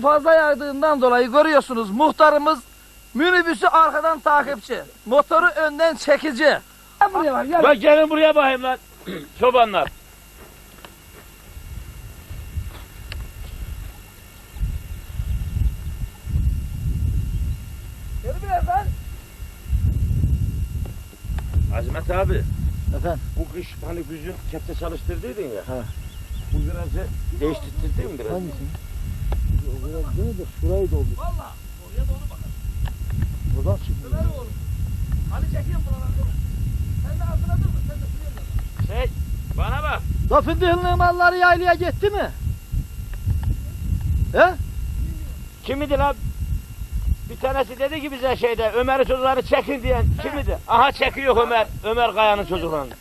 Fazla yağdığından dolayı görüyorsunuz muhtarımız minibüsü arkadan takipçi. Motoru önden çekici. Gel buraya bak gel. Bak gelin buraya bakayım lan. Çobanlar. Gel biraz lan. Azimet abi. Efendim? Bu kış hani güzün kepçe çalıştırdıydın ya. He. Bu virajı değiştirdin mi biraz? Hangisini? O biraz değil de şurayı doldu. Valla. Oraya doğru bakın. Buradan çıktı. Ömer oğlum. Ali çekiyorum buraları. Sen de hatırladın mı? Sen de şuraya. Şey bana bak. La fındıklı malları yaylaya gitti mi? He? Kim idi lan? Bir tanesi dedi ki bize şeyde Ömer'in çocukları çekin diyen kim idi? Aha çekiyor Ömer. Ömer Kaya'nın çocuklarını.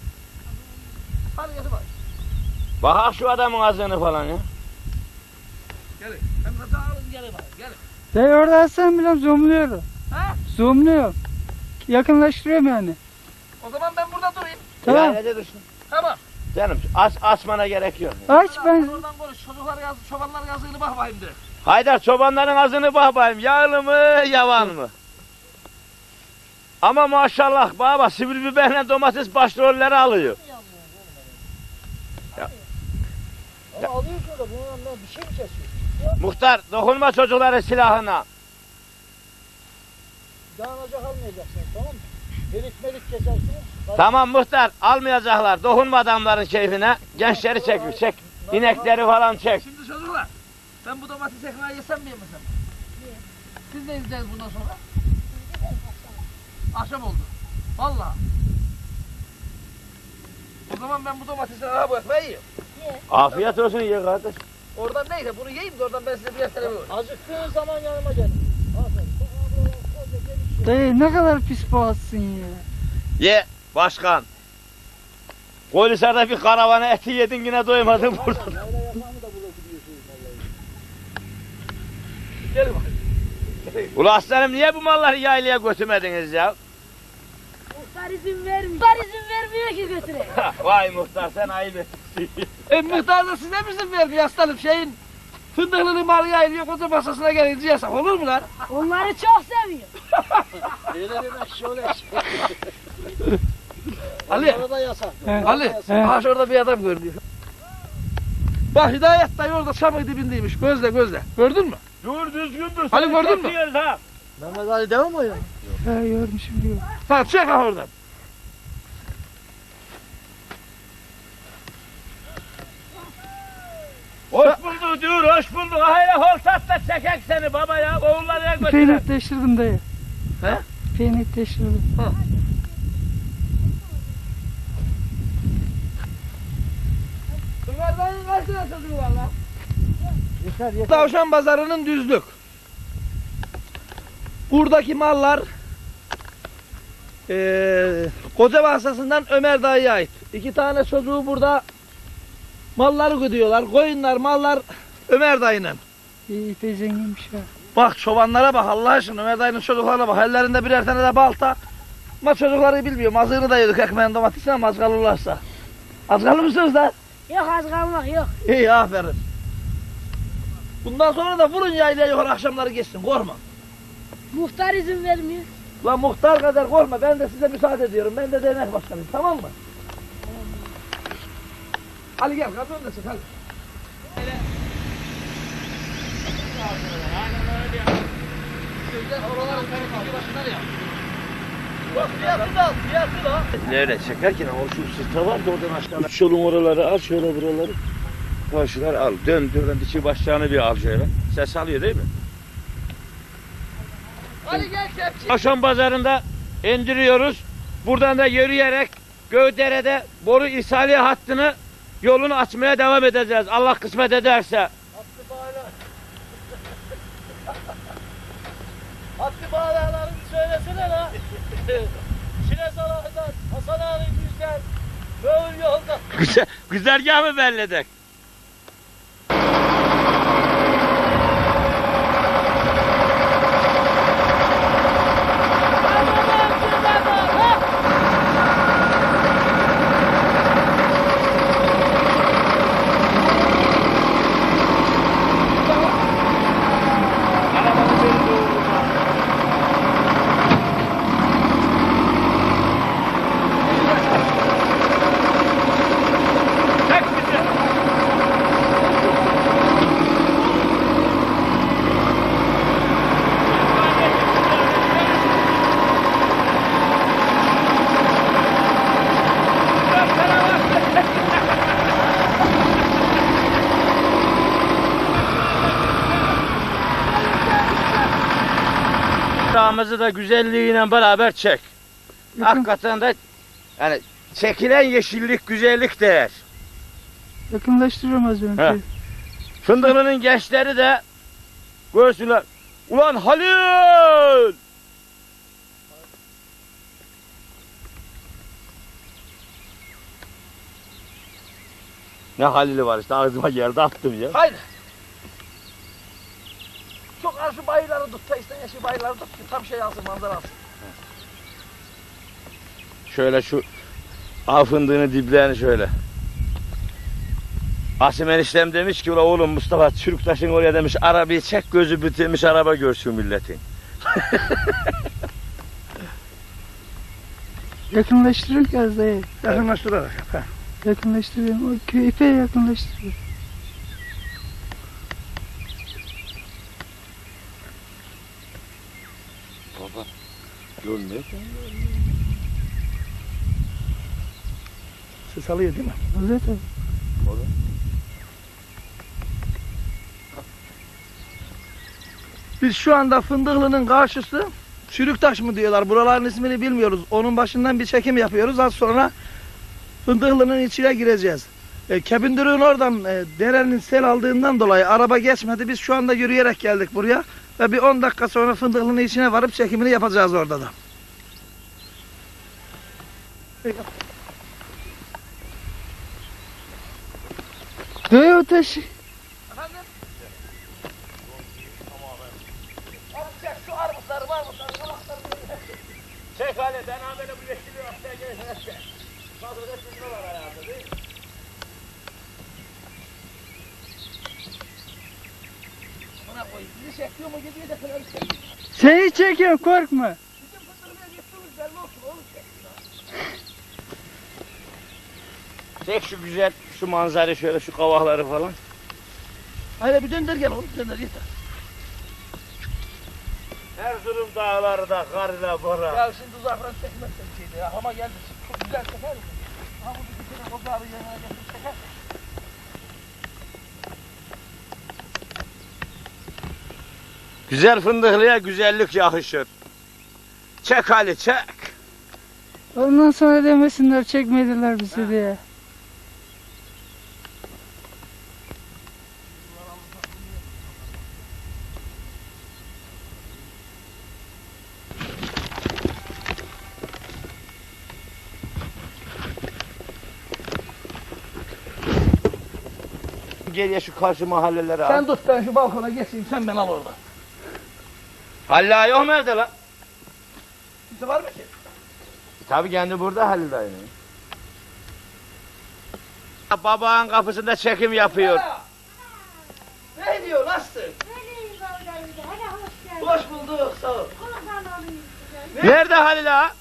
Bak. Şu adamın ağzını falan ya. Gelin. Hem de dağılın gelin bak. Gelin. Orada sen bile zoomluyorum. Ha? Zoomluyorum. Yakınlaştırıyorum yani. O zaman ben burada durayım. Tamam. Ya ne diyorsun? Tamam. Canım aç, açmana gerek yok. Aç ben. Oradan konuş. Çocuklar yaz, çobanlar yazığını bak bakayım de. Haydar çobanların ağzını bak bakayım. Yağlı mı yavan mı? Ama maşallah baba sivri biberle domates başrolleri alıyor. Ama alıyor şurada. Bunun ben bir şey mi kesiyor? Muhtar dokunma çocukların silahına. Dağınacak almayacaksın tamam mı? Delik melik kesersiniz. Tamam muhtar almayacaklar. Dokunma adamların keyfine. Gençleri çek, çek. İnekleri falan çek. Şimdi çocuklar. Ben bu domates ekmeği yesem mi yemesem? mi? Siz ne yiyeceksiniz bundan sonra? Akşam oldu. Valla. O zaman ben bu domatesi aha bu ekmeği yiyeyim. Afiyet olsun ye kardeş. Oradan neyse bunu yiyeyim de oradan ben size birer tane veririm. Acıktığın zaman yanıma gelin. Aferin. Dayı ne kadar pis boğazsın ya. Ye başkan. Koylisar'da bir karavana eti yedin yine doymadın burada. Yayla yatağını da bulabiliyorsunuz vallahi. Gelin bakayım. Ula aslanım niye bu malları yaylaya götürmediniz ya? Muhtar izin vermiyor. Muhtar izin vermiyor ki götüreyim. Vay muhtar sen ayıp ettin. E muhtar da size misin verdi aslanım şeyin? Fındıklının malı yayılıyor koca masasına gelince yasak olur mu lan? Onları çok seviyor. Beylerin şöyle Ali. Onlara da yasak. Ali. Aha şurada bir adam görünüyor. Bak Hidayet dayı orada çamın dibindeymiş. Gözle gözle. Gördün mü? Dur düzgün dur. Ali gördün mü? Ha. Mehmet Ali devam mı ya? Ha görmüşüm diyor. Tamam çek ha oradan. Hoş bulduk dur hoş bulduk. Hayır holsat da çekek seni baba ya. Oğullarına götürelim. Peynirleştirdim dayı. He? Ömer dayının kaç tane çocuğu var lan? Yeter yeter. Tavşan pazarının düzlük. Buradaki mallar eee koca bahçesinden Ömer dayıya ait. İki tane çocuğu burada malları gidiyorlar. Koyunlar, mallar Ömer dayının. İyi ipe zenginmiş ha. Bak çobanlara bak Allah aşkına Ömer dayının çocuklarına bak. Ellerinde birer tane de balta. Ama çocukları bilmiyorum. Azığını da yedik ekmeğin domatesine ama az kalırlarsa. Az kalır mısınız lan? Yok az kalmak yok. İyi aferin. Bundan sonra da vurun yaylaya yukarı akşamları geçsin. Korkma. Muhtar izin vermiyor. Lan muhtar kadar korkma. Ben de size müsaade ediyorum. Ben de dernek başkanıyım. Tamam mı? Ali gel. Kamyon da çık hadi. Nerede çekerken o şu sırta var da oradan aşağıya. Şu yolun oraları al şöyle buraları. Karşılar al. Dön dön dişi başlarını bir al şöyle. Ses alıyor değil mi? Ali gel. Akşam pazarında indiriyoruz. Buradan da yürüyerek Göydere'de boru ishali hattını yolunu açmaya devam edeceğiz. Allah kısmet ederse. Hattı bağla. Hattı bağlayanları bir söylesene la. Şile salahından Hasan ağanın yüzden böyle yolda. Güzel, güzergah mı belledik? Fındığımızı da güzelliğiyle beraber çek. Hakikaten de yani çekilen yeşillik güzellik değer. yakınlaştırıyorum az önce. He. Fındığının gençleri de görsünler. Ulan Halil! Ne Halil'i var işte ağzıma geldi attım ya. Haydi. Şu bayıları tut. Teyzen şu bayıları tut. ki Tam şey alsın manzara alsın. Şöyle şu av fındığını diblerini şöyle. Asim eniştem demiş ki "Ula oğlum Mustafa Çürüktaş'ın oraya demiş arabayı çek gözü bitirmiş araba görsün milletin. Az dayı. Yakınlaştırarak. Yakınlaştırıyorum. O köy epey yakınlaştırıyorum. Baba görmüyor. Ses alıyor değil mi? Oluyor tabii. Biz şu anda Fındıklı'nın karşısı Çürüktaş mı diyorlar. Buraların ismini bilmiyoruz. Onun başından bir çekim yapıyoruz. Az sonra Fındıklı'nın içine gireceğiz. E, Kebindürüğün oradan e, derenin sel aldığından dolayı araba geçmedi. Biz şu anda yürüyerek geldik buraya. Ve bir 10 dakika sonra Fındıklı'nın içine varıp çekimini yapacağız orada da. Dayı o taşı. Şu armutları, marmutları, Çek hadi ben ha böyle bu yeşili haftaya gelin çek. Kadroda var ayağında değil mi? Buna koy. Bizi çekiyor mu gidiyor da falan çekiyor. Seni çekiyorum korkma. Çek. Şu güzel şu manzarayı şöyle şu kavakları falan. Hayır bir döndür gel oğlum döndür yeter. Erzurum dağları da karla bora. Ya şimdi uzaktan çekmezsen şeydi ya. Ama geldi. Çok güzel çeker misin? Ha bu bir kere bir yanına getirip çeker. Güzel fındıklıya güzellik yakışır. Çek Ali çek. Ondan sonra demesinler çekmediler bizi diye. Geriye şu karşı mahallelere al. Sen tut ben şu balkona geçeyim sen beni al orada. Halil yok mu evde lan? Kimse var mı ki? Tabii kendi burada Halil dayının. Babağın kapısında çekim yapıyor. Ne diyor nasılsın? Hoş bulduk sağ ol. Nerede Halil ağa?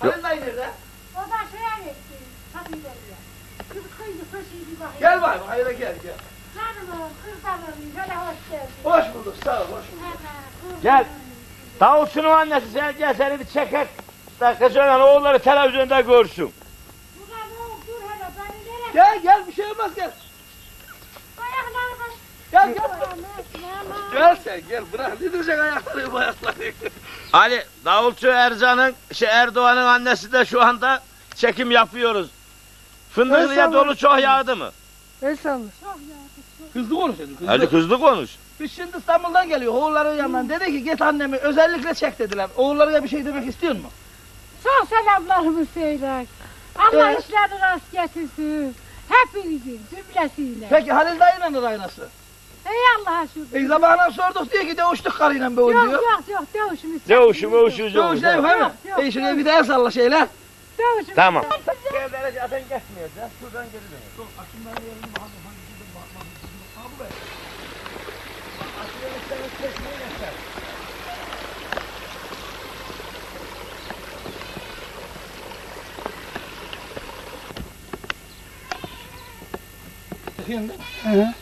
Halil dayı nerede? Gel bakayım hayır gel gel. Hoş bulduk sağ ol hoş bulduk. Gel. Davutçunun annesi sen gel seni bir çekek. Dakika sonra oğulları televizyonda görsün. Gel gel bir şey olmaz gel. Gel gel. Gel sen gel bırak ne diyecek ayakları bu ayakları. Ali Davulcu Erzan'ın şey Erdoğan'ın annesi de şu anda çekim yapıyoruz. Fındıklıya dolu çok yağdı mı? El salla. Hızlı konuşuyorsun hızlı. Hadi hızlı konuş. Biz şimdi İstanbul'dan geliyor oğulların yanından dedi ki git annemi özellikle çek dediler. Oğullarına bir şey demek istiyor mu? Çok selamlarımı söyler. Allah Evet. işlerini rast getirsin. Hepinizin cümlesiyle. Peki Halil dayıyla ne dayınası? Ey Allah'a şükür. E zamanla sorduk diyor ki dövüştük karıyla be Yok diyor. yok yok dövüşümüz. Dövüşü mövüşü Dövüş değil mi? Yok, yok, E şuraya bir daha salla şeyler. Dövüşümüz. Tamam. Evlere zaten geçmeyeceğiz. Şuradan geri dönüyoruz. Çıkıyorsun değil mi? Hı hı. Yok mu kimse? Kızım kimin kızısın sen?